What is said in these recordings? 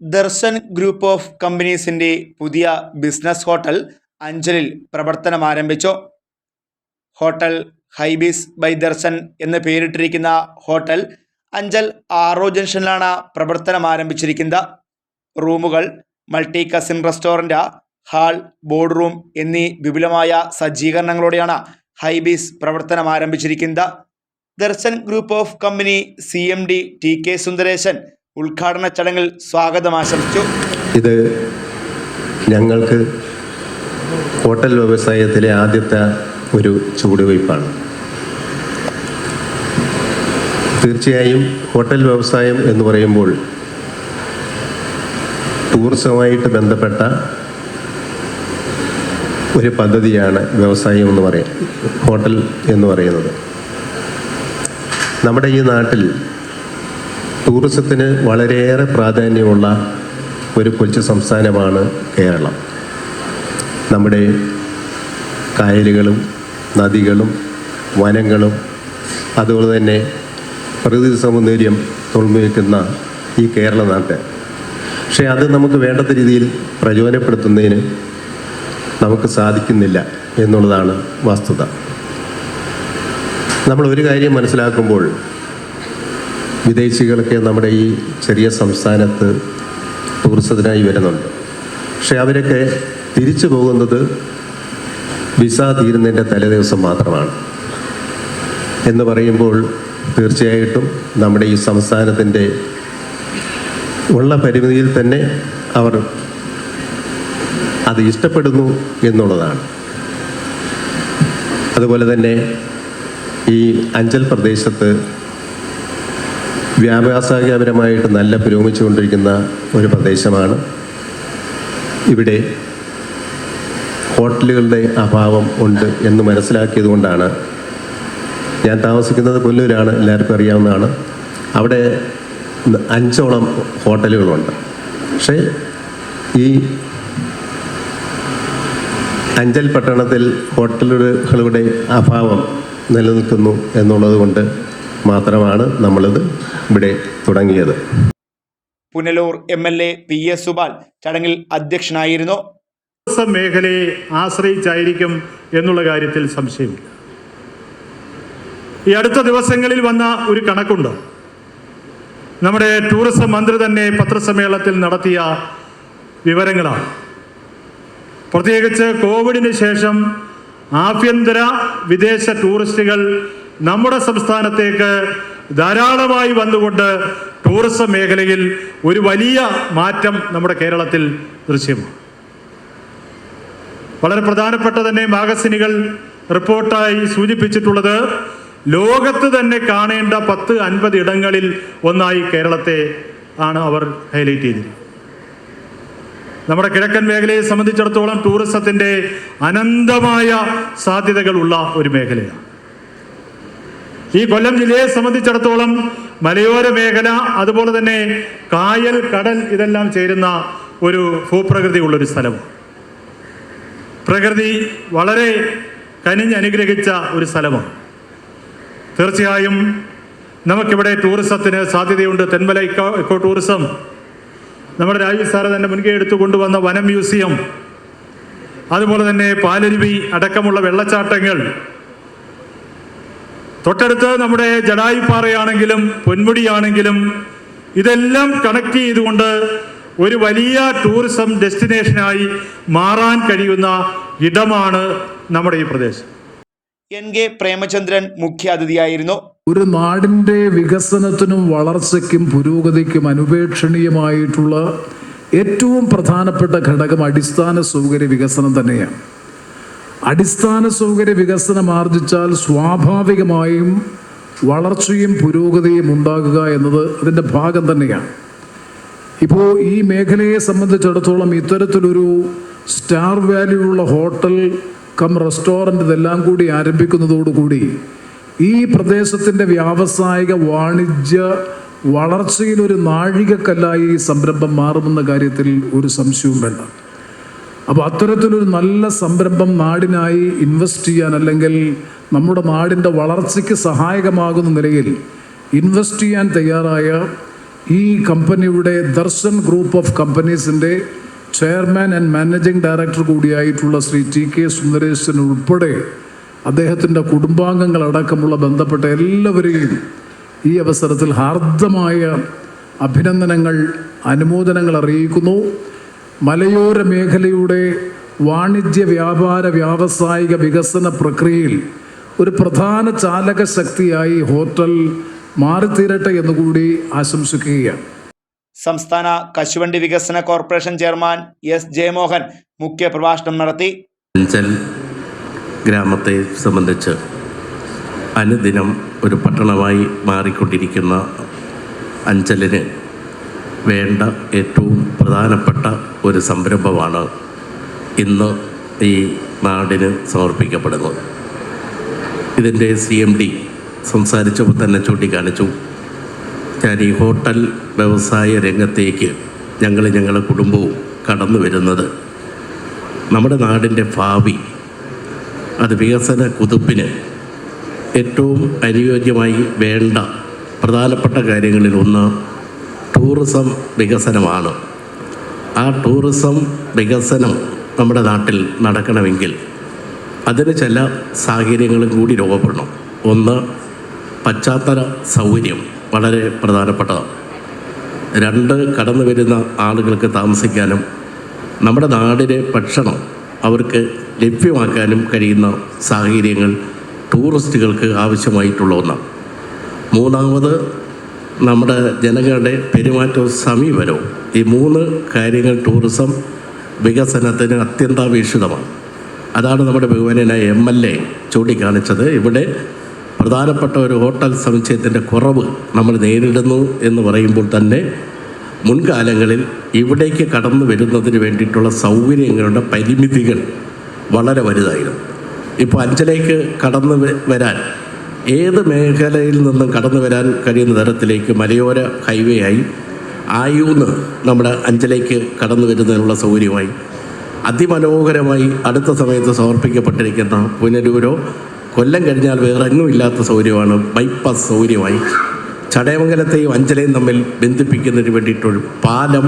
Darshan group of കമ്പനീസിന്റെ പുതിയ business hotel അഞ്ചലിൽ പ്രവർത്തനം ആരംഭിച്ചു ഹോട്ടൽ ഹൈബീസ് ബൈ ദർശൻ എന്ന് പേരിട്ടിരിക്കുന്ന ഹോട്ടൽ അഞ്ചൽ ആറോ ജംഗ്ഷനിലാണ് പ്രവർത്തനം ആരംഭിച്ചിരിക്കുന്നത് റൂമുകൾ multi cuisine restaurant hall board room എന്നീ വിപുലമായ സജ്ജീകരണങ്ങളോടെയാണ് ഹൈബീസ് പ്രവർത്തനം ആരംഭിച്ചിരിക്കുന്നത് Darshan group of company C M D T K Sundaresan ഉദ്ഘാടന ചടങ്ങിൽ സ്വാഗതം ആശംസിച്ചു. ഇത് ഞങ്ങൾക്ക് ഹോട്ടൽ വ്യവസായത്തിലെ ആദ്യത്തെ ഒരു ചുവടുവയ്പ്പാണ്. തീർച്ചയായും ഹോട്ടൽ വ്യവസായം എന്ന് പറയുമ്പോൾ ടൂറിസവുമായിട്ട് ബന്ധപ്പെട്ട ഒരു പദ്ധതിയാണ് വ്യവസായം എന്ന് പറയുന്നത് ഹോട്ടൽ എന്ന് പറയുന്നത്. നമ്മുടെ ഈ നാട്ടിൽ ടൂറിസത്തിന് വളരെയേറെ പ്രാധാന്യമുള്ള ഒരു കൊച്ചു സംസ്ഥാനമാണ് കേരളം. നമ്മുടെ കായലുകളും നദികളും വനങ്ങളും അതുപോലെ തന്നെ പ്രകൃതി സൗന്ദര്യം തുളുമ്പിക്കുന്ന ഈ കേരള നാട്ടെ പക്ഷേ അത് നമുക്ക് വേണ്ടത്ത രീതിയിൽ പ്രചോദനപ്പെടുത്തുന്നതിന് നമുക്ക് സാധിക്കുന്നില്ല എന്നുള്ളതാണ് വസ്തുത. നമ്മൾ ഒരു കാര്യം മനസ്സിലാക്കുമ്പോൾ വിദേശികളൊക്കെ നമ്മുടെ ഈ ചെറിയ സംസ്ഥാനത്ത് ടൂറിസത്തിനായി വരുന്നുണ്ട്. പക്ഷെ അവരൊക്കെ തിരിച്ചു പോകുന്നത് വിസ തീരുന്നതിന്റെ തലേദിവസം മാത്രമാണ്. എന്ന് പറയുമ്പോൾ തീർച്ചയായിട്ടും നമ്മുടെ ഈ സംസ്ഥാനത്തിന്റെ ഉള്ള പരിമിതിയിൽ തന്നെ അവർ അത് ഇഷ്ടപ്പെടുന്നു എന്നുള്ളതാണ്. അതുപോലെ തന്നെ ഈ അഞ്ചൽ പ്രദേശത്ത് വ്യാവസായികപരമായിട്ട് നല്ല പുരോഗമിച്ചുകൊണ്ടിരിക്കുന്ന ഒരു പ്രദേശമാണ്. ഇവിടെ ഹോട്ടലുകളുടെ അഭാവം ഉണ്ട് എന്ന് മനസ്സിലാക്കിയതുകൊണ്ടാണ് ഞാൻ താമസിക്കുന്നത് പുല്ലൂരാണ് എല്ലാവർക്കും അറിയാവുന്നതാണ്. അവിടെ അഞ്ചോളം ഹോട്ടലുകളുണ്ട്. പക്ഷേ ഈ അഞ്ചൽ പട്ടണത്തിൽ ഹോട്ടലുകളുടെ അഭാവം നിലനിൽക്കുന്നു എന്നുള്ളത് കൊണ്ട് മാത്രമാണ് നമ്മളിത് ഇവിടെ തുടങ്ങിയത്. Punalur M L A P S Subal ചടങ്ങിൽ അധ്യക്ഷനായിരുന്നു. മേഖലയെ ആശ്രയിച്ചായിരിക്കും എന്നുള്ള കാര്യത്തിൽ സംശയമില്ല ഈ അടുത്ത ദിവസങ്ങളിൽ വന്ന ഒരു കണക്കുണ്ട്. നമ്മുടെ ടൂറിസം മന്ത്രി തന്നെ പത്രസമ്മേളനത്തിൽ നടത്തിയ വിവരങ്ങളാണ്. പ്രത്യേകിച്ച് കോവിഡിന് ശേഷം ആഭ്യന്തര വിദേശ ടൂറിസ്റ്റുകൾ നമ്മുടെ സംസ്ഥാനത്തേക്ക് ധാരാളമായി വന്നുകൊണ്ട് ടൂറിസം മേഖലയിൽ ഒരു വലിയ മാറ്റം നമ്മുടെ കേരളത്തിൽ ദൃശ്യമാണ്. വളരെ പ്രധാനപ്പെട്ട തന്നെ മാഗസിനുകൾ റിപ്പോർട്ടായി സൂചിപ്പിച്ചിട്ടുള്ളത് ലോകത്ത് തന്നെ കാണേണ്ട പത്ത് അൻപത് ഇടങ്ങളിൽ ഒന്നായി കേരളത്തെ ആണ് അവർ ഹൈലൈറ്റ് ചെയ്തിരിക്കുന്നത്. നമ്മുടെ കിഴക്കൻ മേഖലയെ സംബന്ധിച്ചിടത്തോളം ടൂറിസത്തിന്റെ അനന്തമായ സാധ്യതകളുള്ള ഒരു മേഖലയാണ്. ഈ കൊല്ലം ജില്ലയെ സംബന്ധിച്ചിടത്തോളം മലയോര മേഖല അതുപോലെ തന്നെ കായൽ കടൽ ഇതെല്ലാം ചേരുന്ന ഒരു ഭൂപ്രകൃതി ഉള്ളൊരു സ്ഥലം. പ്രകൃതി വളരെ കനിഞ്ഞനുഗ്രഹിച്ച ഒരു സ്ഥലമാണ്. തീർച്ചയായും നമുക്കിവിടെ ടൂറിസത്തിന് സാധ്യതയുണ്ട്. Thenmala eco eco tourism. നമ്മുടെ രാജീവ് സാറ് തന്നെ മുൻകൈ എടുത്തു കൊണ്ടുവന്ന വനം മ്യൂസിയം. അതുപോലെ തന്നെ പാലരുവി അടക്കമുള്ള വെള്ളച്ചാട്ടങ്ങൾ. തൊട്ടടുത്ത് നമ്മുടെ ജടായിപ്പാറയാണെങ്കിലും പൊന്മുടിയാണെങ്കിലും ഇതെല്ലാം കണക്ട് ചെയ്തുകൊണ്ട് ഒരു വലിയ ടൂറിസം ഡെസ്റ്റിനേഷനായി മാറാൻ കഴിയുന്ന ഇടമാണ് നമ്മുടെ ഈ പ്രദേശം. എൻ കെ പ്രേമചന്ദ്രൻ മുഖ്യാതിഥിയായിരുന്നു. ഒരു നാടിന്റെ വികസനത്തിനും വളർച്ചയ്ക്കും പുരോഗതിക്കും അനുപേക്ഷണീയമായിട്ടുള്ള ഏറ്റവും പ്രധാനപ്പെട്ട ഘടകം അടിസ്ഥാന സൗകര്യ വികസനം തന്നെയാണ്. അടിസ്ഥാന സൗകര്യ വികസനം ആർജിച്ചാൽ സ്വാഭാവികമായും വളർച്ചയും പുരോഗതിയും ഉണ്ടാകുക എന്നത് അതിന്റെ ഭാഗം തന്നെയാണ്. ഇപ്പോൾ ഈ മേഖലയെ സംബന്ധിച്ചിടത്തോളം ഇത്തരത്തിലൊരു സ്റ്റാർ വാല്യൂ ഉള്ള ഹോട്ടൽ കം റെസ്റ്റോറന്റ് ഇതെല്ലാം കൂടി ആരംഭിക്കുന്നതോടുകൂടി ഈ പ്രദേശത്തിന്റെ വ്യാവസായിക വാണിജ്യ വളർച്ചയിൽ ഒരു നാഴികക്കല്ലായി ഈ സംരംഭം മാറുമെന്ന കാര്യത്തിൽ ഒരു സംശയവും വേണ്ട. അപ്പോൾ അത്തരത്തിലൊരു നല്ല സംരംഭം നാടിനായി ഇൻവെസ്റ്റ് ചെയ്യാൻ അല്ലെങ്കിൽ നമ്മുടെ നാടിന്റെ വളർച്ചയ്ക്ക് സഹായകമാകുന്ന നിലയിൽ ഇൻവെസ്റ്റ് ചെയ്യാൻ തയ്യാറായ ഈ കമ്പനിയുടെ ദർശൻ ഗ്രൂപ്പ് ഓഫ് കമ്പനീസിന്റെ ചെയർമാൻ ആൻഡ് മാനേജിംഗ് ഡയറക്ടർ കൂടിയായിട്ടുള്ള ശ്രീ ടി കെ സുന്ദരേശൻ ഉൾപ്പെടെ അദ്ദേഹത്തിന്റെ കുടുംബാംഗങ്ങളടക്കമുള്ള ബന്ധപ്പെട്ട എല്ലാവരെയും ഈ അവസരത്തിൽ ഹാർദമായ അഭിനന്ദനങ്ങൾ അനുമോദനങ്ങൾ അറിയിക്കുന്നു. മലയോര മേഖലയുടെ വാണിജ്യ വ്യാപാര വ്യാവസായിക വികസന പ്രക്രിയയിൽ ഒരു പ്രധാന ചാലക ശക്തിയായി ഹോട്ടൽ മാറിത്തീരട്ടെ എന്നുകൂടി ആശംസിക്കുകയാണ്. സംസ്ഥാന കശുവണ്ടി വികസന കോർപ്പറേഷൻ ചെയർമാൻ എസ് ജയമോഹൻ മുഖ്യ പ്രഭാഷണം നടത്തി. അഞ്ചൽ ഗ്രാമത്തെ സംബന്ധിച്ച് അനുദിനം ഒരു പട്ടണമായി മാറിക്കൊണ്ടിരിക്കുന്ന അഞ്ചലിന് വേണ്ട ഏറ്റവും പ്രധാനപ്പെട്ട ഒരു സംരംഭമാണ് ഇന്ന് ഈ നാടിന് സമർപ്പിക്കപ്പെടുന്നത്. ഇതിന്റെ സി എം ഡി സംസാരിച്ചപ്പോൾ തന്നെ ചൂണ്ടിക്കാണിച്ചു. ഞാൻ ഈ ഹോട്ടൽ വ്യവസായ രംഗത്തേക്ക് ഞങ്ങൾ ഞങ്ങളുടെ കുടുംബവും കടന്നു വരുന്നത്. നമ്മുടെ നാടിന്റെ ഭാവി അത് വികസന കുതിപ്പിന് ഏറ്റവും അനുയോജ്യമായി വേണ്ട പ്രധാനപ്പെട്ട കാര്യങ്ങളിൽ ഒന്ന് ടൂറിസം വികസനമാണ്. ആ ടൂറിസം വികസനം നമ്മുടെ നാട്ടിൽ നടക്കണമെങ്കിൽ അതിന് ചില സാഹചര്യങ്ങളും കൂടി രൂപപ്പെടണം. ഒന്ന് പശ്ചാത്തല സൗകര്യം വളരെ പ്രധാനപ്പെട്ടതാണ്. രണ്ട് കടന്നു വരുന്ന ആളുകൾക്ക് താമസിക്കാനും നമ്മുടെ നാടിലെ ഭക്ഷണം അവർക്ക് ലഭ്യമാക്കാനും കഴിയുന്ന സാഹചര്യങ്ങൾ ടൂറിസ്റ്റുകൾക്ക് ആവശ്യമായിട്ടുള്ള ഒന്നാണ്. മൂന്നാമത് നമ്മുടെ ജനങ്ങളുടെ പെരുമാറ്റവും സമീപനവും ഈ മൂന്ന് കാര്യങ്ങൾ ടൂറിസം വികസനത്തിന് അത്യന്താപേക്ഷിതമാണ്. അതാണ് നമ്മുടെ ബഹുമാനായ എം എൽ എ ചൂണ്ടിക്കാണിച്ചത്. ഇവിടെ പ്രധാനപ്പെട്ട ഒരു ഹോട്ടൽ സമുച്ചയത്തിന്റെ കുറവ് നമ്മൾ നേരിടുന്നു എന്ന് പറയുമ്പോൾ തന്നെ മുൻകാലങ്ങളിൽ ഇവിടേക്ക് കടന്നു വരുന്നതിന് വേണ്ടിയിട്ടുള്ള സൗകര്യങ്ങളുടെ പരിമിതികൾ വളരെ വലുതായിരുന്നു. ഇപ്പോൾ അഞ്ചലേക്ക് കടന്നു വരാൻ ഏത് മേഖലയിൽ നിന്നും കടന്നു വരാൻ കഴിയുന്ന തരത്തിലേക്ക് മലയോര ഹൈവേ ആയി ആയൂന്ന് നമ്മുടെ അഞ്ചലേക്ക് കടന്നു വരുന്നതിനുള്ള സൗകര്യമായി അതിമനോഹരമായി അടുത്ത സമയത്ത് സമർപ്പിക്കപ്പെട്ടിരിക്കുന്ന പുനരൂരോ കൊല്ലം കഴിഞ്ഞാൽ വേറെ എങ്ങും ഇല്ലാത്ത സൗകര്യമാണ് ബൈപ്പാസ് സൗകര്യമായി ചടയമംഗലത്തെയും അഞ്ചലയും തമ്മിൽ ബന്ധിപ്പിക്കുന്നതിന് വേണ്ടിയിട്ടൊരു പാലം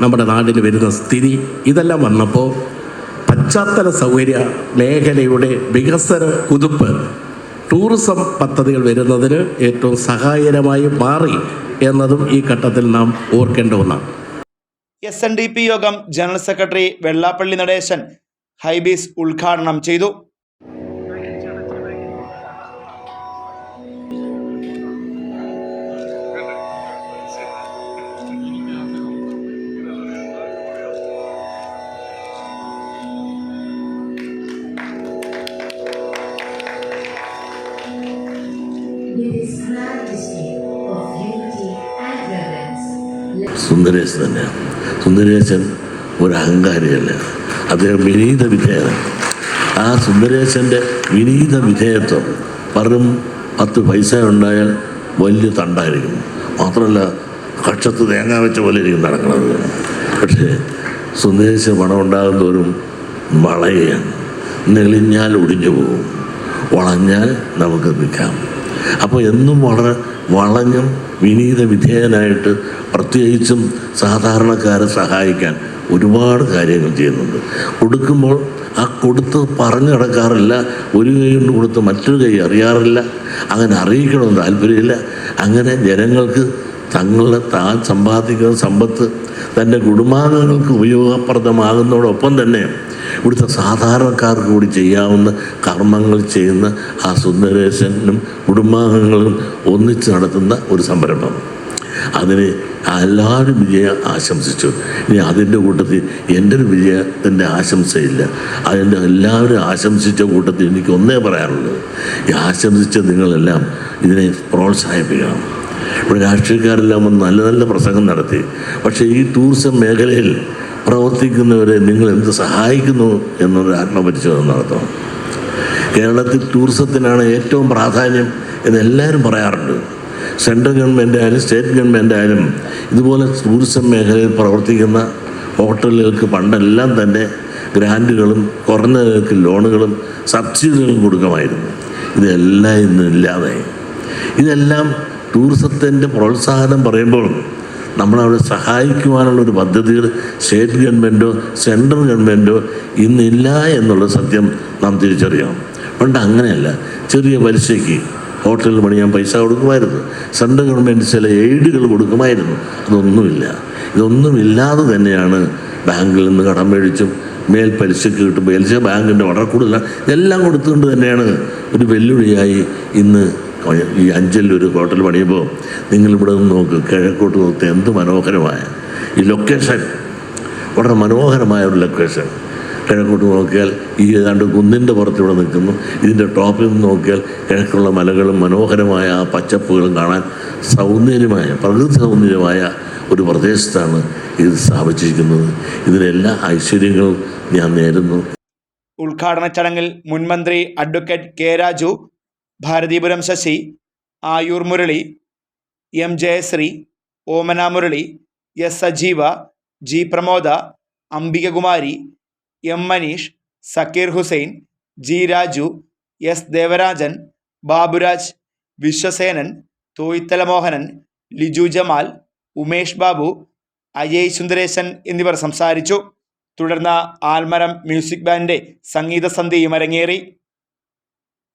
നമ്മുടെ നാടിന് വരുന്ന സ്ഥിതി ഇതെല്ലാം വന്നപ്പോൾ പശ്ചാത്തല സൗകര്യ മേഖലയുടെ വികസന കുതിപ്പ് ടൂറിസം പദ്ധതികൾ വരുന്നതിന് ഏറ്റവും സഹായകരമായി മാറി എന്നതും ഈ ഘട്ടത്തിൽ നാം ഓർക്കേണ്ട ഒന്നാണ്. S N D P Yogam general secretary Vellappally Natesan ഹൈബീസ് ഉദ്ഘാടനം ചെയ്തു. സുന്ദരേശൻ തന്നെയാണ്. സുന്ദരേശൻ ഒരു അഹങ്കാരിയല്ല. അദ്ദേഹം വിനീത വിധേയനാണ്. ആ സുന്ദരേശന്റെ വിനീത വിധേയത്വം വെറും പത്ത് പൈസ ഉണ്ടായാൽ വലിയ തണ്ടായിരിക്കും മാത്രമല്ല കക്ഷത്ത് തേങ്ങ വെച്ച പോലെ ഇരിക്കും നടക്കുന്നത്. പക്ഷേ സുന്ദരേശ പണം ഉണ്ടാകും തോറും വളയുകയാണ് നെളിഞ്ഞാൽ ഒടിഞ്ഞു പോകും. വളഞ്ഞാൽ നമുക്ക് നിൽക്കാം. അപ്പോൾ എന്നും വളരെ വളഞ്ഞും വിനീത വിധേയനായിട്ട് പ്രത്യേകിച്ചും സാധാരണക്കാരെ സഹായിക്കാൻ ഒരുപാട് കാര്യങ്ങൾ ചെയ്യുന്നുണ്ട്. കൊടുക്കുമ്പോൾ ആ കൊടുത്ത് പറഞ്ഞു കിടക്കാറില്ല ഒരു കൈ കൊണ്ട് കൊടുത്ത് മറ്റൊരു കൈ അറിയാറില്ല അങ്ങനെ അറിയിക്കണമെന്ന് താല്പര്യമില്ല. അങ്ങനെ ജനങ്ങൾക്ക് തങ്ങളുടെ താൻ സമ്പാദിക്കുന്ന സമ്പത്ത് തന്റെ കുടുംബാംഗങ്ങൾക്ക് ഉപയോഗപ്രദമാകുന്നതോടൊപ്പം തന്നെ ഇവിടുത്തെ സാധാരണക്കാർക്ക് കൂടി ചെയ്യാവുന്ന കർമ്മങ്ങൾ ചെയ്യുന്ന ആ സുന്ദരേശനും കുടുംബാംഗങ്ങളും ഒന്നിച്ച് നടത്തുന്ന ഒരു സംരംഭം. അതിന് എല്ലാവരും വിജയം ആശംസിച്ചു. ഇനി അതിന്റെ കൂട്ടത്തിൽ എന്റെ ഒരു വിജയത്തിന്റെ ആശംസയില്ല. അതിന്റെ എല്ലാവരും ആശംസിച്ച കൂട്ടത്തിൽ എനിക്ക് ഒന്നേ പറയാനുള്ളത് ഈ ആശംസിച്ച നിങ്ങളെല്ലാം ഇതിനെ പ്രോത്സാഹിപ്പിക്കണം. ഇവിടെ രാഷ്ട്രീയക്കാരെല്ലാം വന്ന് നല്ല നല്ല പ്രസംഗം നടത്തി. പക്ഷേ ഈ ടൂറിസം മേഖലയിൽ പ്രവർത്തിക്കുന്നവരെ നിങ്ങൾ എന്ത് സഹായിക്കുന്നു എന്നൊരു ആത്മപരിശോധന നടത്തണം. കേരളത്തിൽ ടൂറിസത്തിനാണ് ഏറ്റവും പ്രാധാന്യം എന്ന് എല്ലാവരും പറയാറുണ്ട്. സെൻട്രൽ ഗവൺമെന്റ് ആയാലും സ്റ്റേറ്റ് ഗവൺമെന്റ് ആയാലും ഇതുപോലെ ടൂറിസം മേഖലയിൽ പ്രവർത്തിക്കുന്ന ഹോട്ടലുകൾക്ക് പണ്ടെല്ലാം തന്നെ ഗ്രാന്റുകളും കുറഞ്ഞ ലോണുകളും സബ്സിഡികളും കൊടുക്കുമായിരുന്നു. ഇതെല്ലാം ഇന്നില്ലാതെ ഇതെല്ലാം ടൂറിസത്തിന്റെ പ്രോത്സാഹനം പറയുമ്പോൾ നമ്മളവിടെ സഹായിക്കുവാനുള്ള ഒരു പദ്ധതികൾ സ്റ്റേറ്റ് ഗവൺമെന്റോ സെൻട്രൽ ഗവൺമെന്റോ ഇന്നില്ല എന്നുള്ള സത്യം നാം തിരിച്ചറിയണം. പണ്ട് അങ്ങനെയല്ല. ചെറിയ പലിശയ്ക്ക് ഹോട്ടലിൽ പണിയാൻ പൈസ കൊടുക്കുമായിരുന്നു. സെൻട്രൽ ഗവൺമെന്റ് ചില എയ്ഡുകൾ കൊടുക്കുമായിരുന്നു. അതൊന്നുമില്ല. ഇതൊന്നുമില്ലാതെ തന്നെയാണ് ബാങ്കിൽ നിന്ന് കടം മേടിച്ചും മേൽ പലിശക്ക് കിട്ടും. പലിശ ബാങ്കിന്റെ വളരെ കൂടുതലാണ്. ഇതെല്ലാം കൊടുത്തുകൊണ്ട് തന്നെയാണ് ഒരു വെല്ലുവിളിയായി ഇന്ന് ഈ അഞ്ചിൽ ഒരു ഹോട്ടൽ പണിയുമ്പോൾ നിങ്ങളിവിടെ നിന്ന് നോക്ക് കിഴക്കോട്ട് നോക്ക് എന്ത് മനോഹരമായ ഈ ലൊക്കേഷൻ വളരെ മനോഹരമായ ഒരു ലൊക്കേഷൻ കിഴക്കോട്ട് നോക്കിയാൽ ഈ ഏതാണ്ട് കുന്നിന്റെ പുറത്തിവിടെ നിൽക്കുന്നു. ഇതിന്റെ ടോപ്പിൽ നിന്ന് നോക്കിയാൽ കിഴക്കുള്ള മലകളും മനോഹരമായ ആ പച്ചപ്പുകളും കാണാൻ സൗന്ദര്യമായ പ്രകൃതി സൗന്ദര്യമായ ഒരു പ്രദേശത്താണ് ഇത് സ്ഥാപിച്ചിരിക്കുന്നത്. ഇതിനെല്ലാ ഐശ്വര്യങ്ങളും ഞാൻ നേരുന്നു. ഉദ്ഘാടന ചടങ്ങിൽ മുൻമന്ത്രി advocate K Raju Bharathipuram Sasi Ayoor Murali M Jayasree Omana Murali S Sajeev G Pramod Ambikakumari M Maneesh Sakkir Hussain G Raju S Devarajan Baburaj Viswasenan Thoyithala Mohanan Liju Jamal Umesh Babu Ajay Sundaresan എന്നിവർ സംസാരിച്ചു. തുടർന്ന് Aalmaram music ബാൻഡിന്റെ സംഗീത സന്ധ്യയും അരങ്ങേറി.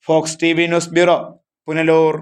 Fox T news bureau Punalur